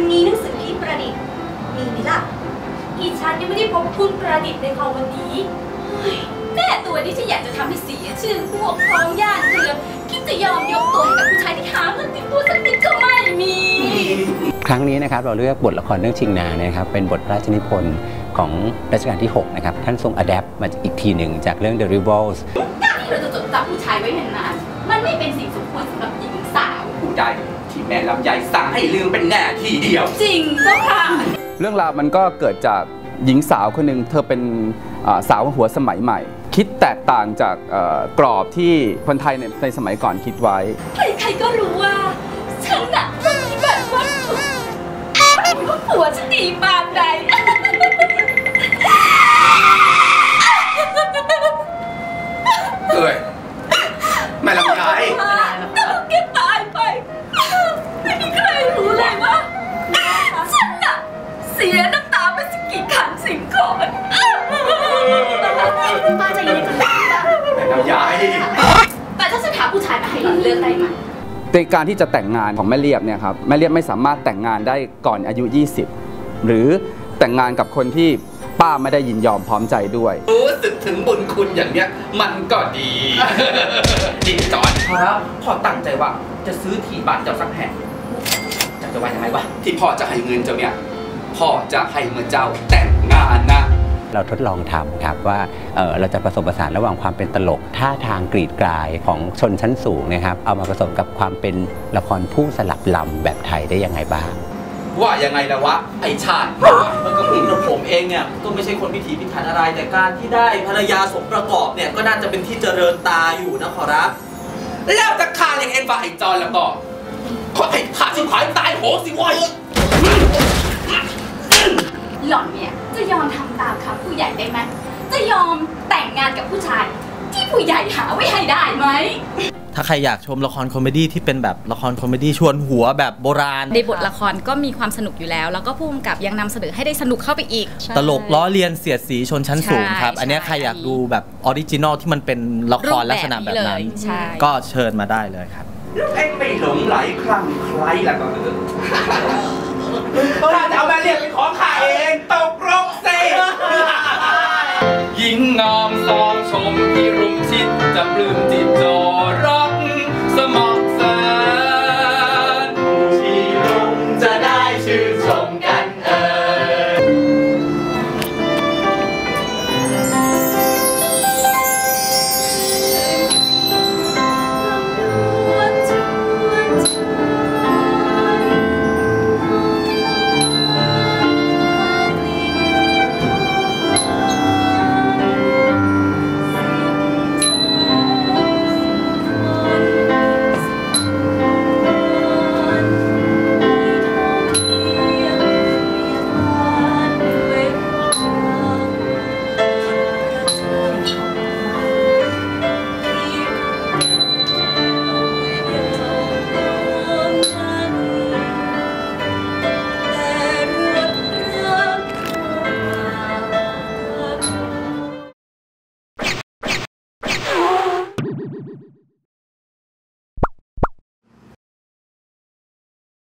มันมีหนังสือพี่ประดิษฐ์มีไหมล่ะอีฉันยังไม่ได้พบคุณประดิษฐ์ในของวันนี้แม่ตัวนี้ฉันอยากจะทำให้เสียชื่อพวกพ้องญาติเธอคิดจะยอมยกตัวกับผู้ชายที่หาเงินติดตัวสักนิดก็ไม่มี ครั้งนี้นะครับเราเลือกบทละครเรื่องชิงนานะครับเป็นบทพระราชนิพนธ์ของรัชกาลที่ 6 นะครับ ท่านทรงอัดแอปมาอีกทีหนึ่งจากเรื่อง The Rebels การที่เราจะจดจำผู้ชายไว้นานๆมันไม่เป็นสิ่งสมควรสำหรับหญิงสาวผู้ใด แม่ลำไยสั่งให้ลืมเป็นแน่ทีเดียว จริงเจ้าค่ะ เรื่องราวมันก็เกิดจากหญิงสาวคนหนึ่งเธอเป็นอ่าสาวหัวสมัยใหม่ คิดแตกต่างจากเอ่อกรอบที่คนไทยในในสมัยก่อนคิดไว้ ใครๆก็รู้ว่า เลือกได้ไหมในการที่จะแต่งงานของแม่เรียบเนี่ยครับแม่เรียบไม่สามารถแต่งงานได้ก่อนอายุ 20 หรือแต่งงานกับคนที่ป้าไม่ได้ยินยอมพร้อมใจด้วย รู้สึกถึงบุญคุณอย่างเนี้ย มันก็ดี จริงจอนครับพ่อตั้งใจว่าจะซื้อที่บ้านเจ้าสักแห่งจะจะว่ายังไงวะที่พ่อจะให้เงินเจ้าเนี่ยพ่อจะให้เงินเจ้าแต่งงานนะ เราทดลองทำครับว่าเเราจะผสมผสานระหว่างความเป็นตลก ท่าทางกรีดกรายของชนชั้นสูงนะครับ เอามาผสมกับความเป็นละครผู้สลับลำแบบไทยได้ยังไงบ้าง ว่ายังไงละวะ ไอชาติมันก็คือผมเองเนี่ยก็ไม่ใช่คนพิถีพิถันอะไร แต่การที่ได้ภรรยาสมประกอบเนี่ยก็น่าจะเป็นที่เจริญตาอยู่นะขอรับแล้วจะฆ่าเลี้ยงเอ็นว่าไอจอนแล้วก็ขอให้ขาชิบหายตายโหงสิวะ หล่อนเนี่ยจะยอมทำตามคำผู้ใหญ่ได้ไหม จะยอมแต่งงานกับผู้ชาย ที่ผู้ใหญ่หาไว้ให้ได้ไหม ถ้าใครอยากชมละครคอมเมดี้ที่เป็นแบบละครคอมเมดี้ชวนหัวแบบโบราณ ในบทละครก็มีความสนุกอยู่แล้ว แล้วก็ผู้กำกับยังนำเสนอให้ได้สนุกเข้าไปอีก ตลกล้อเลียนเสียดสีชนชั้นสูงครับใช่อันเนี้ยใครอยากดูแบบออริจินอลที่มันเป็นละครลักษณะแบบนั้นรูปแบบนี้เลยใช่ก็เชิญมาได้เลยครับเอ็งไม่หลงไหลคลั่งไคล้แล้วก็ถ้าจะเอามาเรียกเป็นข จอรักสมา